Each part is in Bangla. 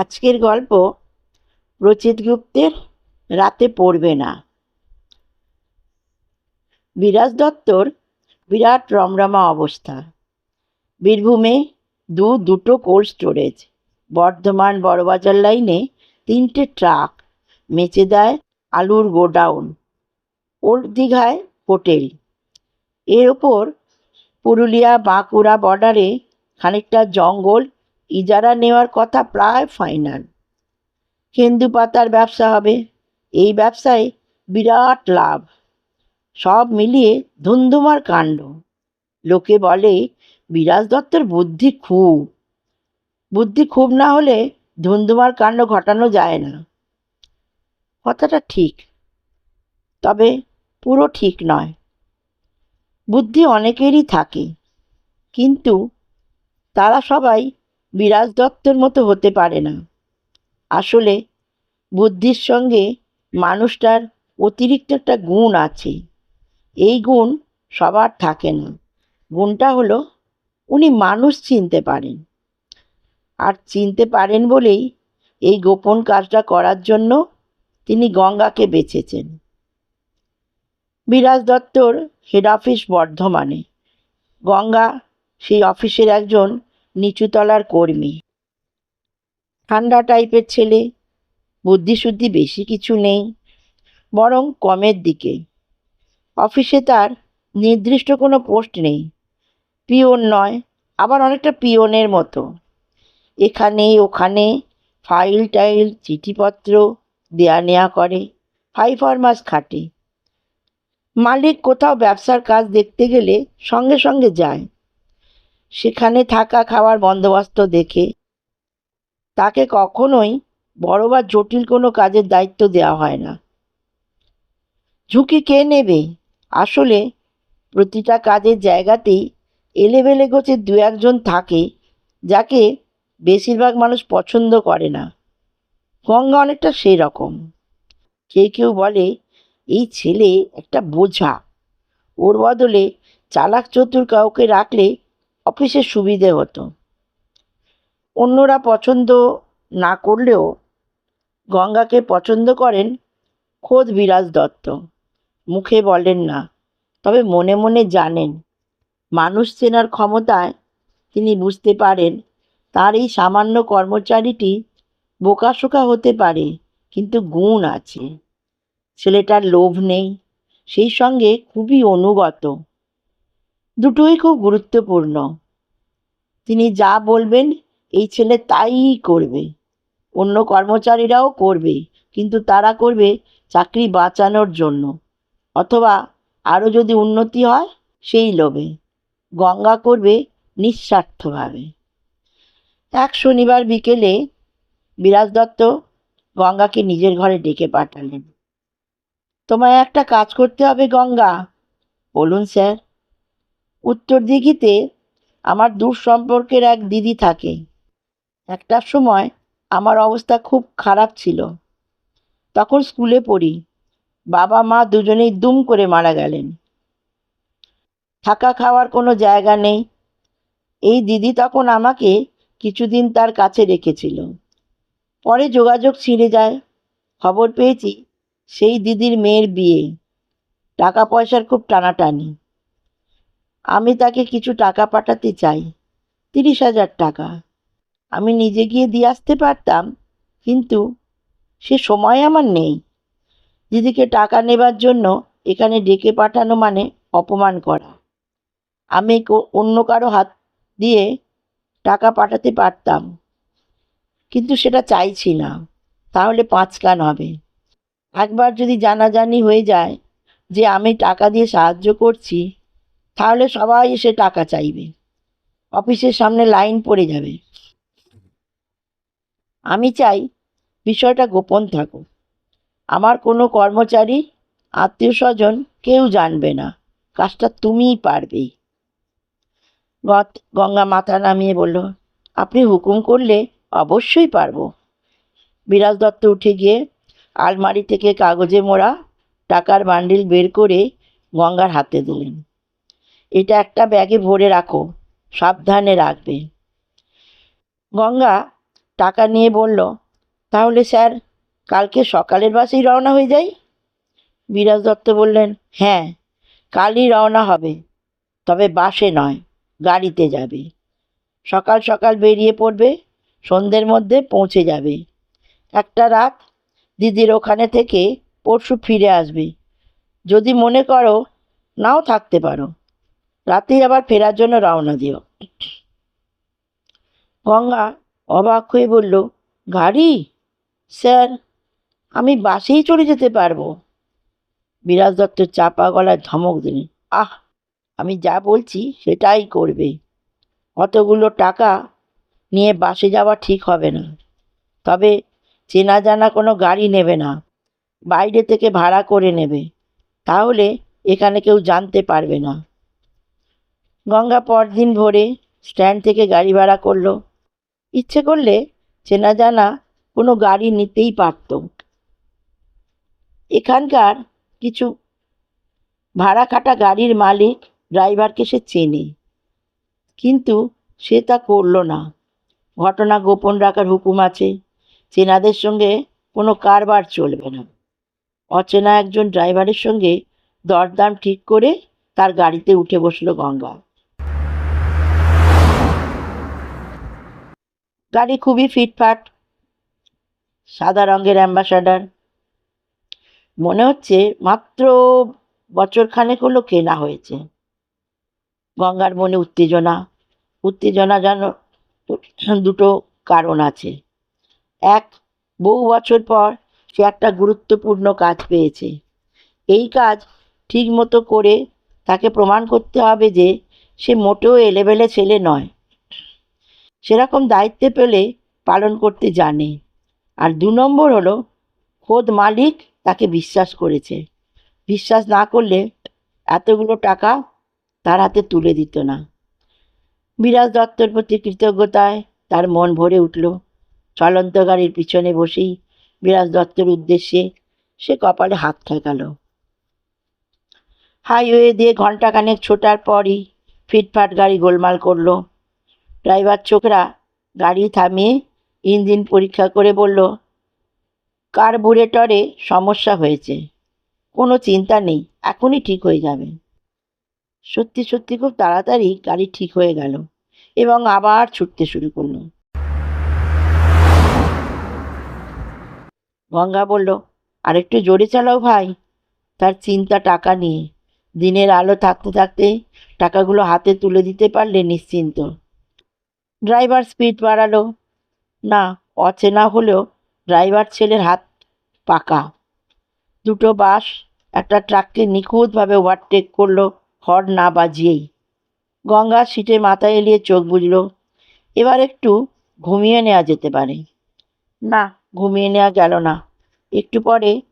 আজকের গল্প রচিত গুপ্তের রাতে পড়বে না। বিরাজ দত্তর বিরাট রমরমা অবস্থা। বীরভূমে দু দুটো কোল্ড স্টোরেজ, বর্ধমান বড়বাজার লাইনে তিনটে ট্রাক মেচেদায় আলুর গোডাউন ওল্ড দীঘায় হোটেল। এর ওপর পুরুলিয়া বাঁকুড়া বর্ডারে খানিকটা জঙ্গল ইজারা নেওয়ার কথা প্রায় ফাইনাল কেন্দু পাতার ব্যবসা হবে। এই ব্যবসায় বিরাট লাভ। সব মিলিয়ে ধুন্ধুমার কাণ্ড। লোকে বলে, বিরাজ দত্তর বুদ্ধি খুব। বুদ্ধি খুব না হলে ধুন্ধুমার কাণ্ড ঘটানো যায় না। কথাটা ঠিক। তবে পুরো ঠিক নয়। বুদ্ধি অনেকেরই থাকে। কিন্তু তারা সবাই বিরাজ দত্তর মতো হতে পারে না। আসলে বুদ্ধির সঙ্গে মানুষটার অতিরিক্ত একটা গুণ আছে। এই গুণ সবার থাকে না। গুণটা হলো উনি মানুষ চিনতে পারেন। আর চিনতে পারেন বলেই এই গোপন কাজটা করার জন্য তিনি গঙ্গাকে বেছেছেন। বিরাজ দত্তর হেড অফিস বর্ধমানে। গঙ্গা সেই অফিসের একজন নিচুতলার কর্মী। ঠান্ডা টাইপের ছেলে, বুদ্ধিশুদ্ধি বেশি কিছু নেই, বরং কমের দিকে। অফিসে তার নির্দিষ্ট কোনো পোস্ট নেই, পিওন নয়, আবার অনেকটা পিওনের মতো। এখানে ওখানে ফাইল টাইল, চিঠিপত্র দেয়া নেওয়া করে ফাই ফরমাস খাটে। মালিক কোথাও ব্যবসার কাজ দেখতে গেলে সঙ্গে সঙ্গে যায়। সেখানে থাকা খাওয়ার বন্দোবস্ত দেখে। তাকে কখনোই বড় বা জটিল কোনো কাজের দায়িত্ব দেওয়া হয় না। ঝুঁকি কে নেবে? আসলে প্রতিটা কাজের জায়গাতেই এলেবেলে গোছে দু একজন থাকে যাকে বেশিরভাগ মানুষ পছন্দ করে না। গঙ্গা অনেকটা সেই রকম কেউ কেউ বলে, এই ছেলে একটা বোঝা। ওর বদলে চালাক চতুর কাউকে রাখলে অফিসে সুবিধে হতো। অন্যরা পছন্দ না করলেও গঙ্গাকে পছন্দ করেন খোদ বিরাজ দত্ত। মুখে বলেন না, তবে মনে মনে জানেন, মানুষ চেনার ক্ষমতায় তিনি বুঝতে পারেন, তার এই সামান্য কর্মচারীটি বোকাশোকা হতে পারে, কিন্তু গুণ আছে। ছেলেটার লোভ নেই, সেই সঙ্গে খুবই অনুগত। দুটোই খুব গুরুত্বপূর্ণ। তিনি যা বলবেন, এই ছেলে তাই করবে। অন্য কর্মচারীরাও করবে, কিন্তু তারা করবে চাকরি বাঁচানোর জন্য। অথবা আরও যদি উন্নতি হয়, সেই লোভে। গঙ্গা করবে নিঃস্বার্থভাবে। এক শনিবার বিকেলে বিরাজ দত্ত গঙ্গাকে নিজের ঘরে ডেকে পাঠালেন। তোমায় একটা কাজ করতে হবে গঙ্গা। বলুন, স্যার। উত্তর দিঘিতে আমার দূর সম্পর্কের এক দিদি থাকে। একটার সময় আমার অবস্থা খুব খারাপ ছিল। তখন স্কুলে পড়ি। বাবা মা দুজনেই দুম করে মারা গেলেন। থাকা খাওয়ার কোনো জায়গা নেই। এই দিদি তখন আমাকে কিছুদিন তার কাছে রেখেছিল। পরে যোগাযোগ ছিঁড়ে যায়। খবর পেয়েছি, সেই দিদির মেয়ের বিয়ে। টাকা পয়সার খুব টানাটানি। আমি তাকে কিছু টাকা পাঠাতে চাই, তিরিশ হাজার টাকা। আমি নিজে গিয়ে দিয়ে আসতে পারতাম, কিন্তু সে সময় আমার নেই। দিদিকে টাকা নেবার জন্য এখানে ডেকে পাঠানো মানে অপমান করা। আমি অন্য কারও হাত দিয়ে টাকা পাঠাতে পারতাম, কিন্তু সেটা চাইছি না। তাহলে পাঁচ কান হবে। একবার যদি জানাজানি হয়ে যায় যে আমি টাকা দিয়ে সাহায্য করছি তাহলে সবাই এসে টাকা চাইবে। অফিসের সামনে লাইন পড়ে যাবে। আমি চাই বিষয়টা গোপন থাকুক। আমার কোনো কর্মচারী, আত্মীয় স্বজন কেউ জানবে না। কাজটা তুমিই পারবে। গঙ্গা মাথা নামিয়ে বলল, আপনি হুকুম করলে অবশ্যই পারব। বিরাজ দত্ত উঠে গিয়ে আলমারি থেকে কাগজে মোড়া টাকার বান্ডিল বের করে গঙ্গার হাতে দিলেন। এটা একটা ব্যাগে ভরে রাখো, সাবধানে রাখবে। গঙ্গা টাকা নিয়ে বলল, তাহলে স্যার, কালকে সকালের বাসেই রওনা হয়ে যাই? বিরাজ দত্ত বললেন হ্যাঁ কালই রওনা হবে, তবে বাসে নয়, গাড়িতে যাবে। সকাল সকাল বেরিয়ে পড়বে, সন্ধ্যের মধ্যে পৌঁছে যাবে। একটা রাত দিদির ওখানে থেকে পরশু ফিরে আসবে। যদি মনে করো, নাও থাকতে পারো। রাতেই আবার ফেরার জন্য রওনা দিও গঙ্গা অবাক হয়ে বলল, গাড়ি? স্যার, আমি বাসেই চলে যেতে পারব। বিরাজ দত্ত চাপা গলায় ধমক দিলেন, আহ, আমি যা বলছি সেটাই করবে। অতগুলো টাকা নিয়ে বাসে যাওয়া ঠিক হবে না। তবে চেনা জানা কোনো গাড়ি নেবে না। বাইরে থেকে ভাড়া করে নেবে। তাহলে এখানে কেউ জানতে পারবে না। গঙ্গা পরদিন ভোরে স্ট্যান্ড থেকে গাড়ি ভাড়া করল। ইচ্ছে করলে চেনা জানা কোনো গাড়ি নিতেই পারত। এখানকার কিছু ভাড়া কাটা গাড়ির মালিক ড্রাইভারকে সে চেনে, কিন্তু সে তা করল না। ঘটনা গোপন রাখার হুকুম আছে, চেনাদের সঙ্গে কোনো কারবার চলবে না। অচেনা একজন ড্রাইভারের সঙ্গে দরদাম ঠিক করে তার গাড়িতে উঠে বসল গঙ্গা। গাড়ি খুবই ফিটফাট, সাদা রঙের অ্যাম্বাসাডার। মনে হচ্ছে মাত্র বছর খানেক হলো কেনা হয়েছে। গঙ্গার মনে উত্তেজনা উত্তেজনা যেন দুটো কারণ আছে। এক, বহু বছর পর সে একটা গুরুত্বপূর্ণ কাজ পেয়েছে। এই কাজ ঠিক মতো করে তাকে প্রমাণ করতে হবে যে সে মোটেও এলেবেলে ছেলে নয়। সেরকম দায়িত্বে পেলে পালন করতে জানে। আর দু নম্বর হলো, খোদ মালিক তাকে বিশ্বাস করেছে। বিশ্বাস না করলে এতগুলো টাকা তার হাতে তুলে দিত না। বিরাজ দত্তর প্রতি কৃতজ্ঞতায় তার মন ভরে উঠল। চলন্ত গাড়ির পিছনে বসেই বিরাজ দত্তর উদ্দেশ্যে সে কপালে হাত ঠেকালো। হাইওয়ে দিয়ে ঘন্টাখানেক ছোটার পরই ফিটফাট গাড়ি গোলমাল করল। ড্রাইভার ছোকরা গাড়ি থামিয়ে ইঞ্জিন পরীক্ষা করে বলল, কার্বুরেটরে সমস্যা হয়েছে। কোনো চিন্তা নেই, এখনই ঠিক হয়ে যাবে। সত্যি সত্যি খুব তাড়াতাড়ি গাড়ি ঠিক হয়ে গেল এবং আবার ছুটতে শুরু করল। গঙ্গা বলল, আরেকটু জোরে চালাও ভাই। তার চিন্তা টাকা নিয়ে। দিনের আলো থাকতে থাকতে টাকাগুলো হাতে তুলে দিতে পারলে নিশ্চিন্ত। ড্রাইভার স্পিড বাড়ালো। না, অচেনা হলেও ড্রাইভার ছেলের হাত পাকা। দুটো বাস একটা ট্রাককে নিখুঁতভাবে ওভারটেক করল, হর্ন না বাজিয়েই। গঙ্গা সিটে মাথা এলিয়ে চোখ বুঝল এবার একটু ঘুমিয়ে নেওয়া যেতে পারে। না, ঘুমিয়ে নেওয়া গেল না। একটু পরে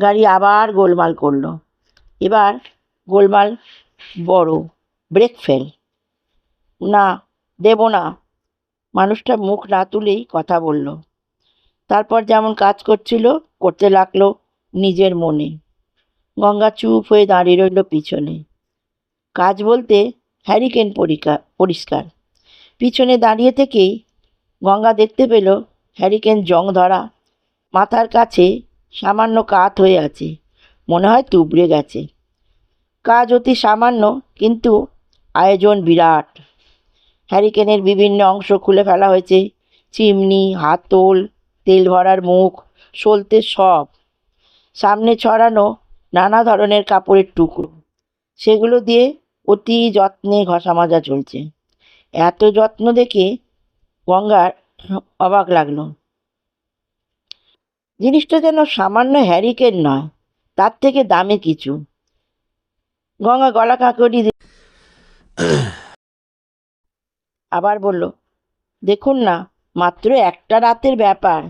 গাড়ি আবার গোলমাল করল। এবার গোলমাল বড়, ব্রেক ফেল। না, দেব না। মানুষটা মুখ না তুলেই কথা বলল। তারপর যেমন কাজ করছিল, করতে লাগল নিজের মনে। গঙ্গা চুপ হয়ে দাঁড়িয়ে রইল পিছনে। কাজ বলতে হ্যারিকেন পরিকা, পরিষ্কার। পিছনে দাঁড়িয়ে থেকেই গঙ্গা দেখতে পেল হ্যারিকেন জং ধরা মাথার কাছে সামান্য কাত হয়ে আছে। মনে হয় তুবড়ে গেছে। কাজ অতি সামান্য, কিন্তু আয়োজন বিরাট। হ্যারিকেনের বিভিন্ন অংশ খুলে ফেলা হয়েছে। চিমনি, হাতল, তেল ভরার মুখ, সলতে সব। সামনে ছড়ানো নানা ধরনের কাপড়ের টুকরো। সেগুলো দিয়ে অতি যত্নে ঘষা মাজা চলছে। এত যত্ন দেখে গঙ্গার অবাক লাগল। জিনিসটা যেন সামান্য হ্যারিকেন নয়, তার থেকে দামে কিছু। গঙ্গা গলা কাকড়ি দিয়ে আবার বলল, দেখুন না, মাত্র একটা রাতের ব্যাপার।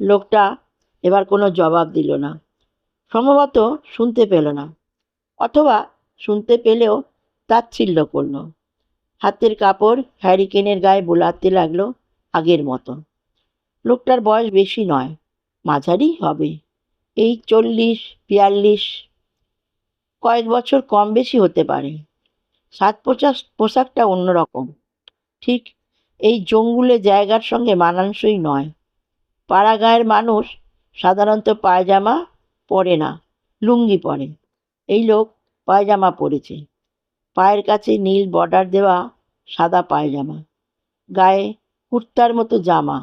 লোকটা এবার কোনো জবাব দিল না। সম্ভবত শুনতে পেল না, অথবা শুনতে পেলেও তাচ্ছিল্য করল। হাতের কাপড় হ্যারিকেনের গায়ে বোলাতে লাগল আগের মতো। লোকটার বয়স বেশি নয়, মাঝারি হবে। এই চল্লিশ, বিয়াল্লিশ, কয়েক বছর কম বেশি হতে পারে। সাত পোশাক, পোশাকটা অন্যরকম। ঠিক এই জঙ্গুলে জায়গার সঙ্গে মানানসই নয়। পাড়া গাঁয়ের মানুষ সাধারণত পায়জামা পরে না, লুঙ্গি পরে। এই লোক পায়জামা পরেছে। পায়ের কাছে নীল বর্ডার দেওয়া সাদা পায়জামা, গায়ে কুর্তার মতো জামা,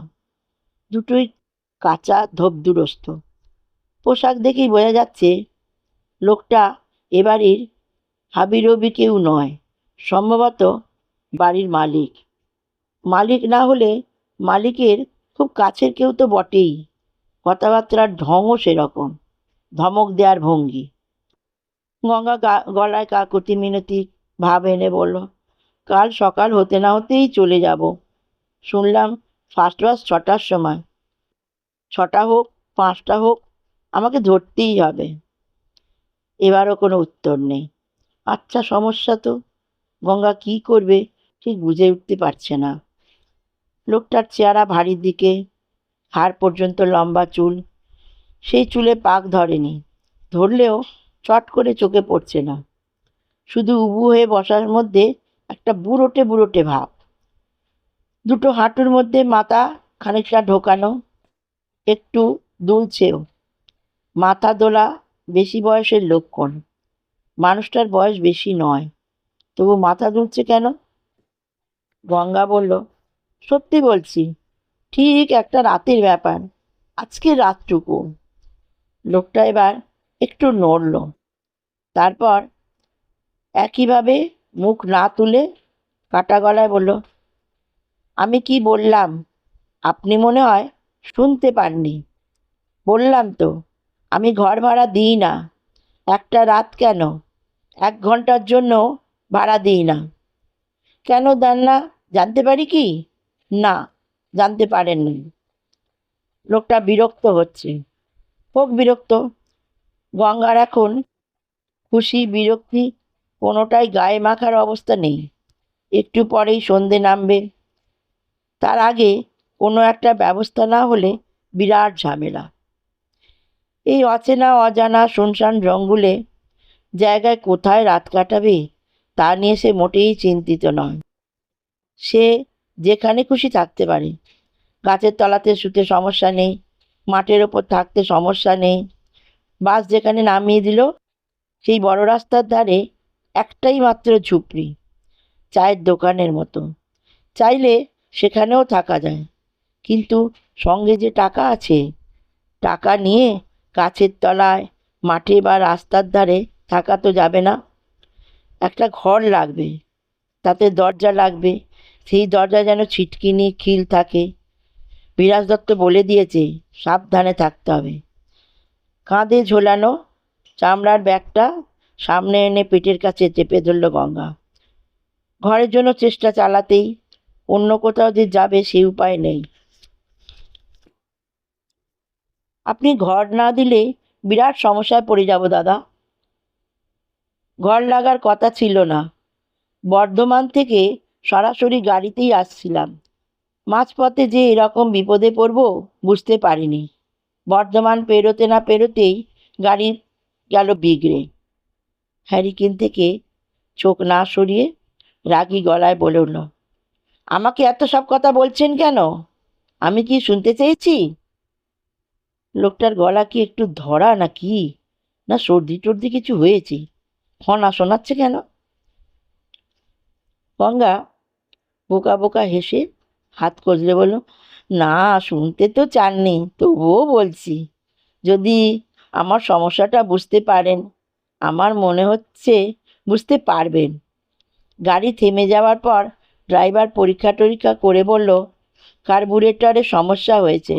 দুটোই কাঁচা ধোপদুরস্ত পোশাক দেখেই বোঝা যাচ্ছে লোকটা এ বাড়ির হাবিরবি কেউ নয়, সম্ভবত বাড়ির মালিক। মালিক না হলে মালিকের খুব কাছের কেউ তো বটেই। কথাবার্তার ঢঙও সেরকম। ধমক দেওয়ার ভঙ্গি। গঙ্গা গলায় কাকুতি মিনতি, ভাব এনে বলল, কাল সকাল হতে না হতেই চলে যাব। শুনলাম ফার্স্ট বাস ছটার সময়। ছটা হোক, পাঁচটা হোক, আমাকে ধরতেই হবে। এবারও কোনো উত্তর নেই। আচ্ছা সমস্যা তো। গঙ্গা কি করবে ঠিক বুঝে উঠতে পারছে না। লোকটার চেহারা ভারীর দিকে, হাড় পর্যন্ত লম্বা চুল। সেই চুলে পাক ধরেনি। ধরলেও চট করে চোখে পড়ছে না। শুধু উবু হয়ে বসার মধ্যে একটা বুড়োটে বুড়োটে ভাব। দুটো হাঁটুর মধ্যে মাথা খানিকটা ঢোকানো, একটু দুলছেও। মাথা দোলা বেশি বয়সের লক্ষণ মানুষটার বয়স বেশি নয়। তবু মাথা দুলছে কেন? গঙ্গা বলল সত্যি বলছি, ঠিক একটা রাতের ব্যাপার, আজকে রাতটুকু। লোকটা এবার একটু নড়ল। তারপর একইভাবে মুখ না তুলে কাটা গলায় বলল, আমি কি বললাম? আপনি মনে হয় শুনতে পাননি। বললাম তো, আমি ঘর ভাড়া দিই না। একটা রাত কেন? এক ঘণ্টার জন্য ভাড়া দিই না। কেন দেন না? জানতে পারি কি? না, জানতে পারেননি। লোকটা বিরক্ত হচ্ছে। হোক বিরক্ত। গঙ্গার এখন খুশি, বিরক্তি, কোনোটাই গায়ে মাখার অবস্থা নেই। একটু পরেই সন্ধে নামবে। তার আগে কোনো একটা ব্যবস্থা না হলে বিরাট ঝামেলা। এই অচেনা, অজানা, শুনশান জঙ্গলে জায়গায় কোথায় রাত কাটাবে, তা নিয়ে সে মোটেই চিন্তিত নয়। সে যেখানে খুশি থাকতে পারে। গাছের তলাতে শুতে সমস্যা নেই, মাঠের ওপর থাকতে সমস্যা নেই। বাস যেখানে নামিয়ে দিল, সেই বড় রাস্তার ধারে একটাই মাত্র ঝুপড়ি, চায়ের দোকানের মতো। চাইলে সেখানেও থাকা যায়, কিন্তু সঙ্গে যে টাকা আছে, টাকা নিয়ে গাছের তলায়, মাঠে বা রাস্তার ধারে থাকা তো যাবে না। একটা ঘর লাগবে, তাতে দরজা লাগবে সেই দরজা যেন ছিটকিনি খিল থাকে। বিরাজ দত্ত বলে দিয়েছে, সাবধানে থাকতে হবে। কাঁধে ঝোলানো চামড়ার ব্যাগটা সামনে এনে পেটের কাছে চেপে ধরল গঙ্গা। ঘরের জন্য চেষ্টা চালাতেই অন্য কোথাও যে যাবে সেই উপায় নেই। আপনি ঘর না দিলে বিরাট সমস্যায় পড়ে যাব দাদা। ঘর লাগার কথা ছিল না। বর্ধমান থেকে সরাসরি গাড়িতেই আসছিলাম। মাঝপথে যে এরকম বিপদে পড়ব বুঝতে পারিনি। বর্ধমান পেরোতে না পেরোতেই গাড়ি গেল বিগড়ে। হ্যারিকেন থেকে চোখ না সরিয়ে রাগি গলায় বলে উঠল, আমাকে এত সব কথা বলছেন কেন? আমি কি শুনতে চেয়েছি? লোকটার গলা কি একটু ধরা না কি? না সর্দি টর্দি কিছু হয়েছে? ফনা শোনাচ্ছে কেন? গঙ্গা বোকা বোকা হেসে হাত কচলে বলল, না, শুনতে তো চাননি তবুও বলছি, যদি আমার সমস্যাটা বুঝতে পারেন, আমার মনে হচ্ছে বুঝতে পারবেন। গাড়ি থেমে যাওয়ার পর ড্রাইভার পরীক্ষা টরীক্ষা করে বলল কার্বুরেটরে সমস্যা হয়েছে?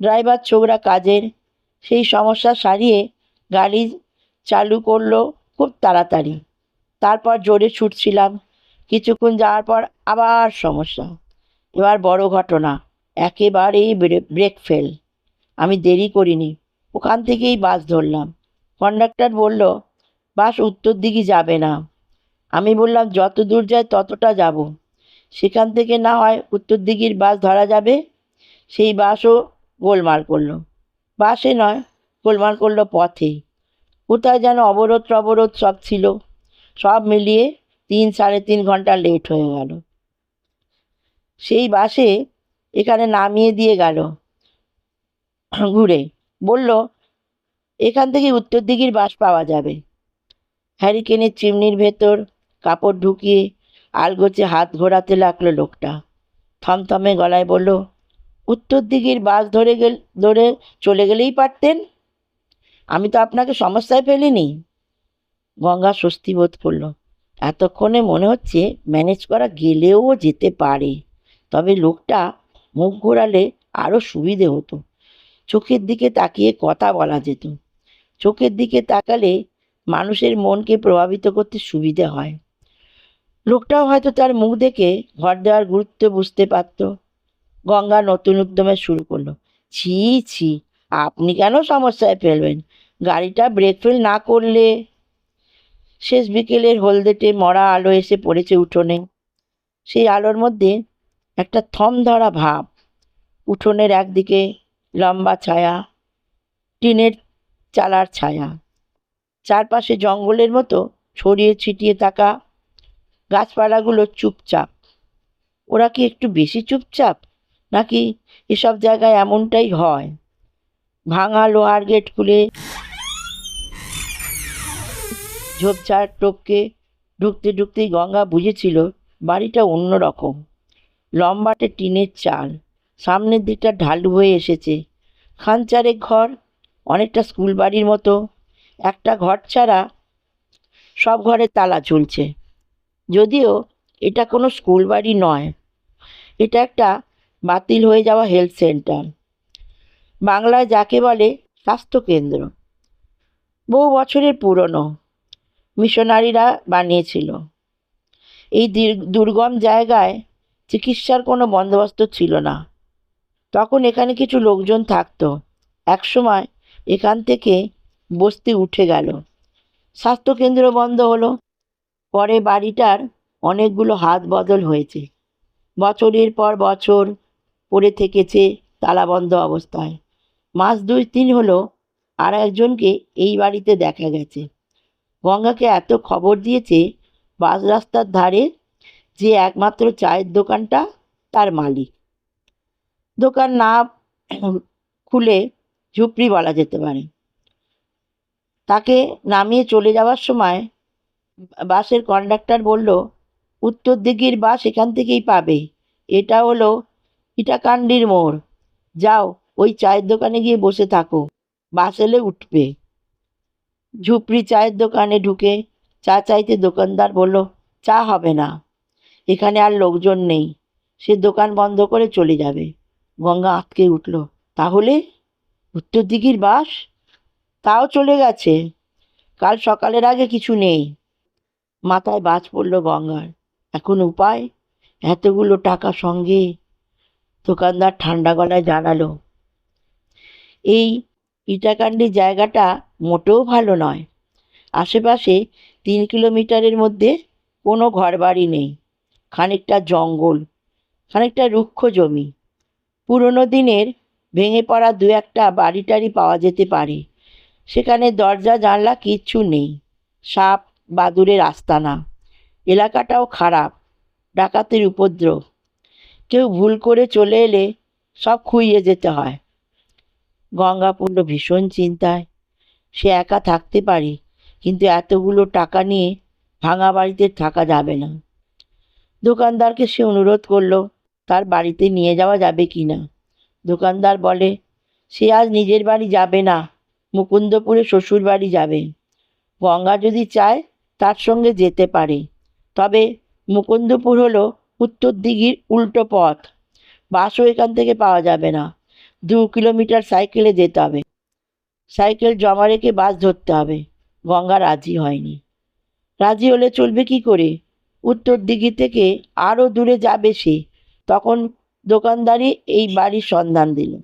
ড্রাইভার ছোকরা কাজের সেই সমস্যা সারিয়ে গাড়ি চালু করল খুব তাড়াতাড়ি। তারপর জোরে ছুটছিলাম। কিছুক্ষণ যাওয়ার পর আবার সমস্যা। এবার বড় ঘটনা, একেবারেই ব্রে- ব্রেক ফেল আমি দেরি করিনি, ওখান থেকেই বাস ধরলাম। কন্ডাক্টর বলল, বাস উত্তর দিকে যাবে না। আমি বললাম, যত দূর যায় ততটা যাব। সেখান থেকে না হয় উত্তর দিকের বাস ধরা যাবে? সেই বাসও গোলমাল করল। বাসে নয়, গোলমাল করল পথে। কোথায় যেন অবরোধ টবরোধ সব ছিল। সব মিলিয়ে তিন সাড়ে তিন ঘণ্টা লেট হয়ে গেল। সেই বাসে এখানে নামিয়ে দিয়ে গেল। ঘুরে বলল, এখান থেকে উত্তর দিঘির বাস পাওয়া যাবে। হ্যারিকেনের চিমনির ভেতর কাপড় ঢুকিয়ে আলগোছে হাত ঘোরাতে লাগল লোকটা। থমথমে গলায় বলল, উত্তর দিঘির বাস ধরে গেল, ধরে চলে গেলেই পারতেন। আমি তো আপনাকে সমস্যায় ফেলিনি। গঙ্গা স্বস্তি বোধ করল। এতক্ষণে মনে হচ্ছে ম্যানেজ করা গেলেও যেতে পারে। তবে লোকটা মুখ ঘোরালে আরও সুবিধে হতো। চোখের দিকে তাকিয়ে কথা বলা যেত। চোখের দিকে তাকালে মানুষের মনকে প্রভাবিত করতে সুবিধে হয়। লোকটাও হয়তো তার মুখ দেখে ঘর দেওয়ার গুরুত্ব বুঝতে পারত। গঙ্গা নতুন উদ্যমে শুরু করল। ছি ছি, আপনি কেন সমস্যায় ফেলবেন? গাড়িটা ব্রেক ফেল না করলে? শেষ বিকেলের হলদেটে মরা আলো এসে পড়েছে উঠোনে। সেই আলোর মধ্যে একটা থম ধরা ভাব। উঠোনের একদিকে লম্বা ছায়া, টিনের চালার ছায়া। চারপাশে জঙ্গলের মতো ছড়িয়ে ছিটিয়ে থাকা গাছপালাগুলো চুপচাপ। ওরা কি একটু বেশি চুপচাপ? নাকি এসব জায়গায় এমনটাই হয়? ভাঙা লোহার গেট খুলে ঝোপঝাড় টপকে ঢুকতে ঢুকতেই গঙ্গা বুঝেছিল বাড়িটা অন্যরকম। লম্বাটে টিনের চাল। সামনের দিকটা ঢালু হয়ে এসেছে। খানচারেক ঘর, অনেকটা স্কুল বাড়ির মতো। একটা ঘর ছাড়া সব ঘরে তালা ঝুলছে। যদিও এটা কোনো স্কুল বাড়ি নয়, এটা একটা বাতিল হয়ে যাওয়া হেলথ সেন্টার। বাংলায় যাকে বলে স্বাস্থ্যকেন্দ্র। বহু বছরের পুরনো মিশনারিরা বানিয়েছিল। এই দীর- দুর্গম জায়গায় চিকিৎসার কোনো বন্দোবস্ত ছিল না। তখন এখানে কিছু লোকজন থাকতো। একসময় এখান থেকে বস্তি উঠে গেল। স্বাস্থ্যকেন্দ্র বন্ধ হলো। পরে বাড়িটার অনেকগুলো হাত বদল হয়েছে। বছরের পর বছর পড়ে থেকেছে তালাবন্ধ অবস্থায়। মাস দুই তিন হলো আর একজনকে এই বাড়িতে দেখা গেছে। গঙ্গাকে এত খবর দিয়েছে বাস রাস্তার ধারে যে একমাত্র চায়ের দোকানটা তার মালিক। দোকান না খুলে ঝুপড়ি বলা যেতে পারে। তাকে নামিয়ে চলে যাওয়ার সময় বাসের কন্ডাক্টর বলল, উত্তর দিকের বাস এখান থেকেই পাবে। এটা হলো ইটাকান্ডির মোড়। যাও, ওই চায়ের দোকানে গিয়ে বসে থাকো। বাস এলে উঠবে। ঝুপড়ি চায়ের দোকানে ঢুকে চা চাইতে দোকানদার বলল, চা হবে না। এখানে আর লোকজন নেই। সে দোকান বন্ধ করে চলে যাবে। গঙ্গা আঁতকে উঠল। তাহলে? উত্তর দিঘির বাস? তাও চলে গেছে। কাল সকালের আগে কিছু নেই। মাথায় বাজ পড়ল গঙ্গার। এখন উপায়? এতগুলো টাকা সঙ্গে? দোকানদার ঠান্ডা গলায় জানালো। এই ইটাকান্ডি জায়গাটা মোটেও ভালো নয়। আশেপাশে তিন কিলোমিটারের মধ্যে কোনো ঘরবাড়ি নেই। খানিকটা জঙ্গল, খানিকটা রুক্ষ জমি। পুরনো দিনের ভেঙে পড়া দু একটা বাড়ি টাড়ি পাওয়া যেতে পারে। সেখানে দরজা, জানলা কিচ্ছু নেই। সাপ, বাদুড়ের আস্তানা। এলাকাটাও খারাপ, ডাকাতের উপদ্রব। কেউ ভুল করে চলে এলে সব খুইয়ে যেতে হয়। গঙ্গাপুণ্ড ভীষণ চিন্তায়। সে একা থাকতে পারে, কিন্তু এতগুলো টাকা নিয়ে ভাঙা বাড়িতে থাকা যাবে না। দোকানদারকে সে অনুরোধ করল, তার বাড়িতে নিয়ে যাওয়া যাবে কি না? দোকানদার বলে, সে আজ নিজের বাড়ি যাবে না, মুকুন্দপুরে শ্বশুর বাড়ি যাবে। গঙ্গা যদি চায়, তার সঙ্গে যেতে পারে। তবে মুকুন্দপুর হলো উত্তর দিঘির উল্টো পথ। বাসও এখান থেকে পাওয়া যাবে না। দু কিলোমিটার সাইকেলে যেতে হবে। সাইকেল জমা রেখে বাস ধরতে হবে। গঙ্গা রাজি হয়নি। রাজি হলে চলবে কি করে? উত্তর দিঘি থেকে আরও দূরে যাবে সে। তখন দোকানদারই এই বাড়ির সন্ধান দিল।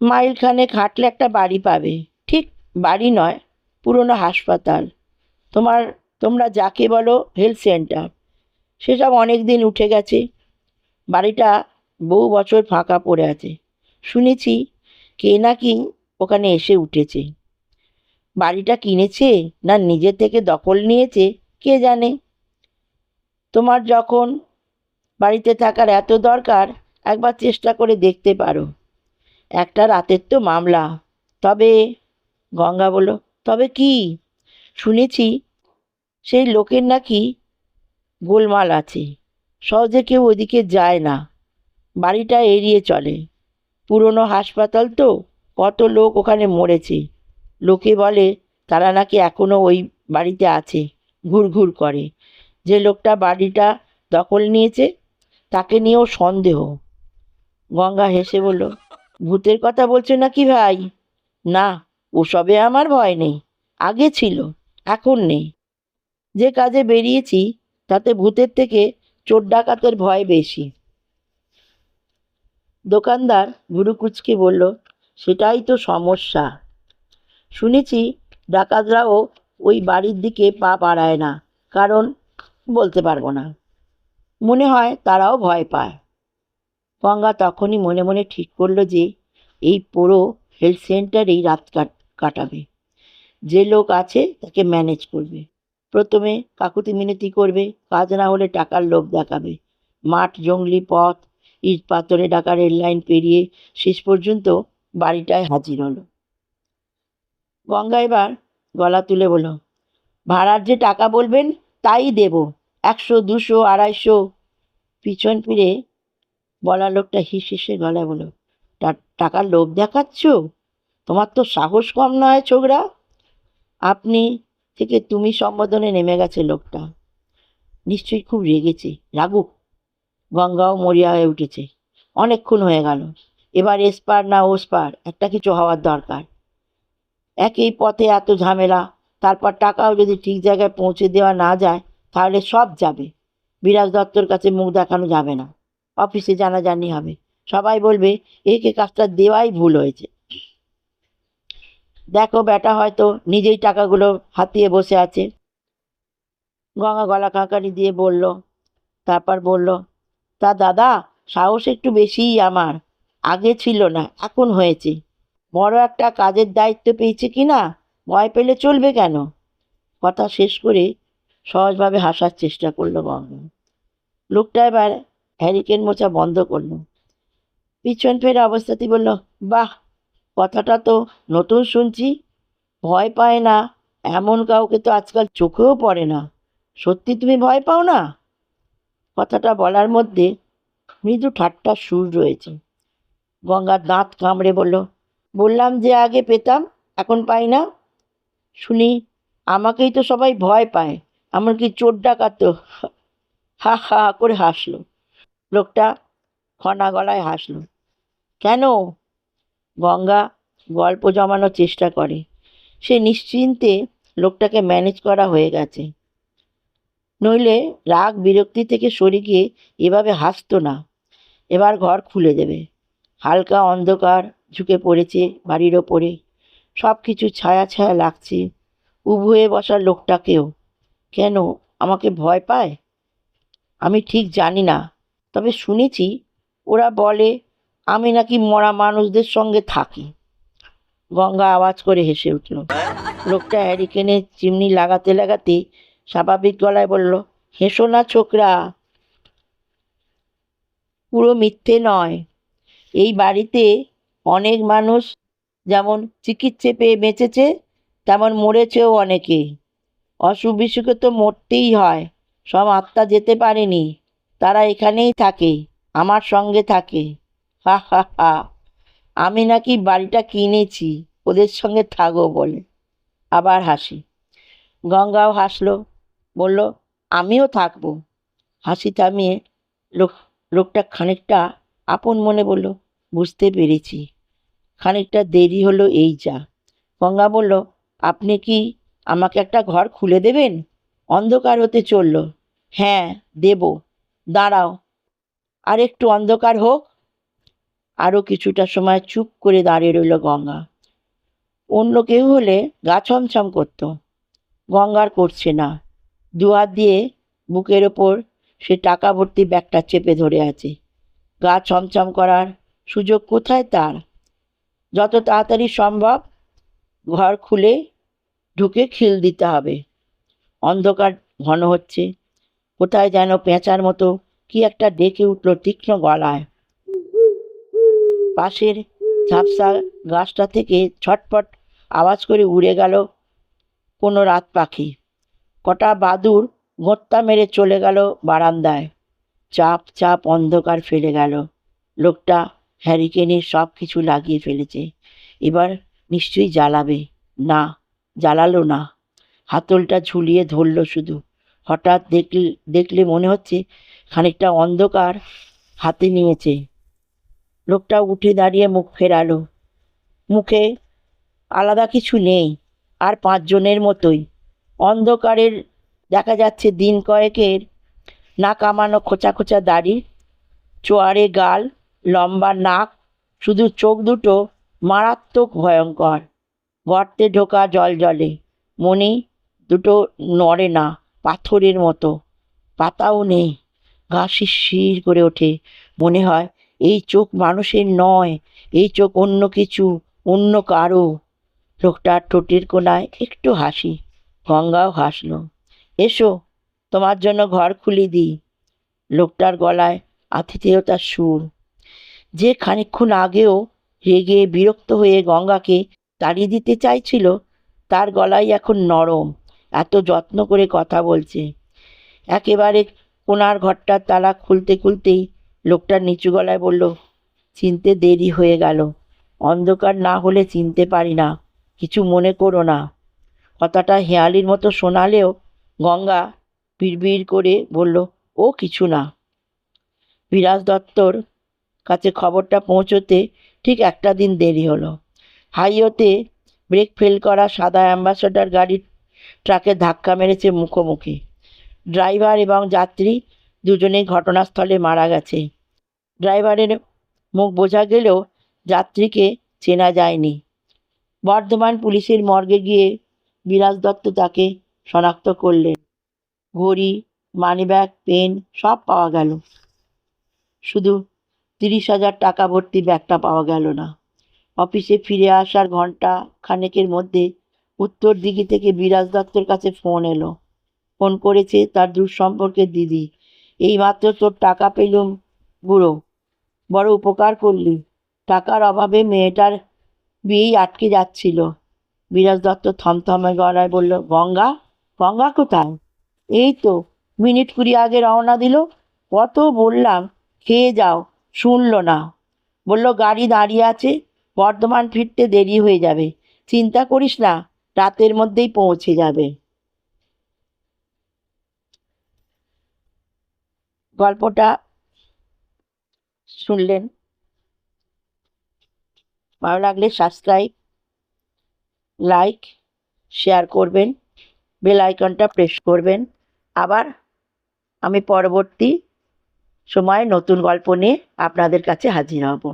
মাইলখানে খাটলে একটা বাড়ি পাবে। ঠিক বাড়ি নয়, পুরনো হাসপাতাল। তোমার, তোমরা যাকে বলো হেলথ সেন্টার। সেসব অনেক দিন উঠে গেছে। বাড়িটা বহু বছর ফাঁকা পড়ে আছে। শুনেছি কে নাকি ওখানে এসে উঠেছে। বাড়িটা কিনেছে না নিজে থেকে দখল নিয়েছে, কে জানে? তোমার যখন বাড়িতে থাকার এত দরকার, একবার চেষ্টা করে দেখতে পারো। একটা রাতের তো মামলা। তবে, গঙ্গা বলল, তবে কি? শুনেছি সেই লোকের নাকি গোলমাল আছে। সহজে কেউ ওদিকে যায় না। বাড়িটা এড়িয়ে চলে। পুরনো হাসপাতাল তো, কত লোক ওখানে মরেছে। লোকে বলে, তারা নাকি এখনও ওই বাড়িতে আছে, ঘুরঘুর করে। যে লোকটা বাড়িটা দখল নিয়েছে, তাকে নিয়েও সন্দেহ। গঙ্গা হেসে বলল, ভূতের কথা বলছো নাকি ভাই? না, ওসবে আমার ভয় নেই, আগে ছিল, এখন নেই। যে কাজে বেরিয়েছি, তাতে ভূতের থেকে চোর ডাকাতের ভয় বেশি। দোকানদার ভুরু কুচকে বলল, সেটাই তো সমস্যা। শুনেছি ডাকাতরাও ওই বাড়ির দিকে পা বাড়ায় না, কারণ বলতে পারব না। মনে হয় তারাও ভয় পায়। গঙ্গা তখনই মনে মনে ঠিক করল যে, এই পুরো হেলথ সেন্টারেই রাত কাট, কাটাবে। যে লোক আছে তাকে ম্যানেজ করবে। প্রথমে কাকুতি মিনতি করবে, কাজ না হলে টাকার লোভ দেখাবে। মাঠ, জঙ্গলি পথ, ইট পাথরে ডাকা রেল লাইন পেরিয়ে শেষ পর্যন্ত বাড়িটায় হাজির হলো। গঙ্গা এবার গলা তুলে বলল, ভাড়ার যে টাকা বলবেন তাই দেব। একশো, দুশো, আড়াইশো। পিছন ফিরে বলা লোকটা হিস হিসে গলায় বলল, "টা- টাকার লোভ দেখাচ্ছ? তোমার তো সাহস কম নয় ছোকরা। আপনি থেকে তুমি সম্বোধনে নেমে গেছে লোকটা। নিশ্চয়ই খুব রেগেছে, রাগুক। গঙ্গাও মরিয়া হয়ে উঠেছে। অনেকক্ষণ হয়ে গেল। এবার এসপার না ওসপার, একটা কিছু হওয়ার দরকার। একই পথে এত ঝামেলা তারপর টাকাও যদি ঠিক জায়গায় পৌঁছে দেওয়া না যায়, তাহলে সব যাবে। বিরাজ দত্তর কাছে মুখ দেখানো যাবে না। অফিসে জানাজানি হবে। সবাই বলবে, একে কাজটা দেওয়াই ভুল হয়েছে। দেখো বেটা হয়তো নিজেই টাকাগুলো হাতিয়ে বসে আছে। গঙ্গা গলা কাঁকারি দিয়ে বলল, তারপর বলল, তা দাদা, সাহস একটু বেশিই আমার। আগে ছিল না, এখন হয়েছে। বড় একটা কাজের দায়িত্ব পেয়েছে কি না? ভয় পেলে চলবে কেন? কথা শেষ করে সহজভাবে হাসার চেষ্টা করল গঙ্গা লোকটা এবার হ্যারিকেন মোচা বন্ধ করল। পিছন ফেরা অবস্থাতেই বলল, বাহ, কথাটা তো নতুন শুনছি। ভয় পায় না, এমন কাউকে তো আজকাল চোখেও পড়ে না। সত্যি তুমি ভয় পাও না? কথাটা বলার মধ্যে মৃদু ঠাট্টার সুর রয়েছে। গঙ্গার দাঁত কামড়ে বলল, বললাম যে আগে পেতাম, এখন পাই না। শুনি, আমাকেই তো সবাই ভয় পায়। এমনকি চোর ডাকাত হা হা করে হাসলো। লোকটা খনা গলায় হাসলো। কেন? গঙ্গা গল্প জমানোর চেষ্টা করে। সে নিশ্চিন্তে লোকটাকে ম্যানেজ করা হয়ে গেছে। নইলে রাগ বিরক্তি থেকে সরে গিয়ে এভাবে হাসতো না। এবার ঘর খুলে দেবে। হালকা অন্ধকার ঝুঁকে পড়েছে বাড়ির ওপরে। সব কিছু ছায়া ছায়া লাগছে। উবু হয়ে বসা লোকটাকেও। কেন, আমাকে ভয় পায়? আমি ঠিক জানি না। তবে শুনেছি, ওরা বলে, আমি নাকি মরা মানুষদের সঙ্গে থাকি। গঙ্গা আওয়াজ করে হেসে উঠল। লোকটা হ্যারিকেনে চিমনি লাগাতে লাগাতে স্বাভাবিক গলায় বলল, হেসো না ছোকরা। পুরো মিথ্যে নয়। এই বাড়িতে অনেক মানুষ যেমন চিকিৎসা পেয়ে বেঁচেছে, তেমন মরেছেও অনেকে। অসুখ বিসুখে তো মরতেই হয়, সব আত্মা যেতে পারেনি, তারা এখানেই থাকে, আমার সঙ্গে থাকে। হা হা হা, আমি নাকি বাড়িটা কিনেছি, ওদের সঙ্গে থাকো বলে। আবার হাসি। গঙ্গাও হাসলো, বলল, আমিও থাকব। হাসি থামিয়ে লোক, লোকটা খানিকটা আপন মনে বলল, বুঝতে পেরেছি। খানিকটা দেরি হলো এই যা। গঙ্গা বলল, আপনি কি আমাকে একটা ঘর খুলে দেবেন? অন্ধকার হতে চলল। হ্যাঁ দেব। দাঁড়াও। আর একটু অন্ধকার হোক। আরও কিছুটা সময় চুপ করে দাঁড়িয়ে রইল গঙ্গা। অন্য কেউ হলে গা ছমছম করতো। গঙ্গার করছে না। দুহাত দিয়ে বুকের ওপর সে টাকা ভর্তি ব্যাগটা চেপে ধরে আছে। গা ছমছম করার সুযোগ কোথায় তার? যত তাড়াতাড়ি সম্ভব ঘর খুলে ঢুকে খিল দিতে হবে। অন্ধকার ঘন হচ্ছে। কোথায় যেন পেঁচার মতো কি একটা ডেকে উঠল তীক্ষ্ণ গলায়। পাশের ঝাপসা গাছটা থেকে ছটপট আওয়াজ করে উড়ে গেল কোনো রাত পাখি। কটা বাদুর গোঁত্তা মেরে চলে গেল বারান্দায়। চাপ চাপ অন্ধকার ফেলে গেল। লোকটা হ্যারিকেনের সব কিছু লাগিয়ে ফেলেছে। এবার নিশ্চয়ই জ্বালাবে। না, জ্বালালো না। হাতলটা ঝুলিয়ে ধরল শুধু। হঠাৎ দেখলে দেখলে মনে হচ্ছে খানিকটা অন্ধকার হাতে নিয়েছে। লোকটা উঠে দাঁড়িয়ে মুখ ফেরালো। মুখে আলাদা কিছু নেই, আর পাঁচজনের মতোই। অন্ধকারের দেখা যাচ্ছে দিন কয়েকের না কামানো খোঁচা খোঁচা দাড়ি চোয়ারে গাল লম্বা নাক, শুধু চোখ দুটো মারাত্মক ভয়ঙ্কর। গর্তে ঢোকা জল জলে। মনি দুটো নড়ে না, পাথরের মতো। পাতাও নেই। গা শিরশির করে ওঠে। মনে হয় এই চোখ মানুষের নয়, এই চোখ অন্য কিছু, অন্য কারও। লোকটার ঠোঁটের কোনায় একটু হাসি। গঙ্গাও হাসল। এসো, তোমার জন্য ঘর খুলে দিই। লোকটার গলায় আতিথেয়তার সুর। যে খানিকক্ষণ আগেও রেগে বিরক্ত হয়ে গঙ্গাকে তাড়িয়ে দিতে চাইছিল, তার গলায় এখন নরম, এত যত্ন করে কথা বলছে। একেবারে কোনার ঘরটার তালা খুলতে খুলতেই লোকটার নিচু গলায় বলল, চিনতে দেরি হয়ে গেল। অন্ধকার না হলে চিনতে পারি না। কিছু মনে করো না। কথাটা হেয়ালির মতো শোনালেও গঙ্গা বিড়বিড় করে বলল, ও কিছু না। বিরাজ দত্তর কাছে খবরটা পৌঁছোতে ঠিক একটা দিন দেরি হলো। হাইওতে ব্রেক ফেল করা সাদা অ্যাম্বাসাডার গাড়ির ট্রাকে ধাক্কা মেরেছে মুখোমুখি। ড্রাইভার এবং যাত্রী দুজনেই ঘটনাস্থলে মারা গেছে। ড্রাইভারের মুখ বোঝা গেলেও যাত্রীকে চেনা যায়নি। বর্ধমান পুলিশের মর্গে গিয়ে বিরাজ দত্ত তাকে শনাক্ত করলেন। ঘড়ি, মানিব্যাগ, পেন সব পাওয়া গেল। শুধু তিরিশ হাজার টাকা ভর্তি ব্যাগটা পাওয়া গেল না। অফিসে ফিরে আসার ঘণ্টা খানেকের মধ্যে উত্তর দিঘি থেকে বিরাজ দত্তর কাছে ফোন এলো। ফোন করেছে তার দূর সম্পর্কের দিদি। এইমাত্র তোর টাকা পেলুম, বুড়ো। বড় উপকার করলি। টাকার অভাবে মেয়েটার বিয়েই আটকে যাচ্ছিল। বিরাজ দত্ত থমথমে গলায় বলল, গঙ্গা? গঙ্গা কোথায়? এই তো, মিনিট কুড়ি আগে রওনা দিল। কত বললাম, খেয়ে যাও। শুনলো না। বলল, গাড়ি দাঁড়িয়ে আছে, বর্ধমান ফিরতে দেরি হয়ে যাবে। চিন্তা করিস না, রাতের মধ্যেই পৌঁছে যাবে। গল্পটা শুনলেন। ভালো লাগলে সাবস্ক্রাইব লাইক শেয়ার করবেন বেল আইকনটা প্রেস করবেন। আবার আমি পরবর্তী সময়ে নতুন গল্প নিয়ে আপনাদের কাছে হাজির হব।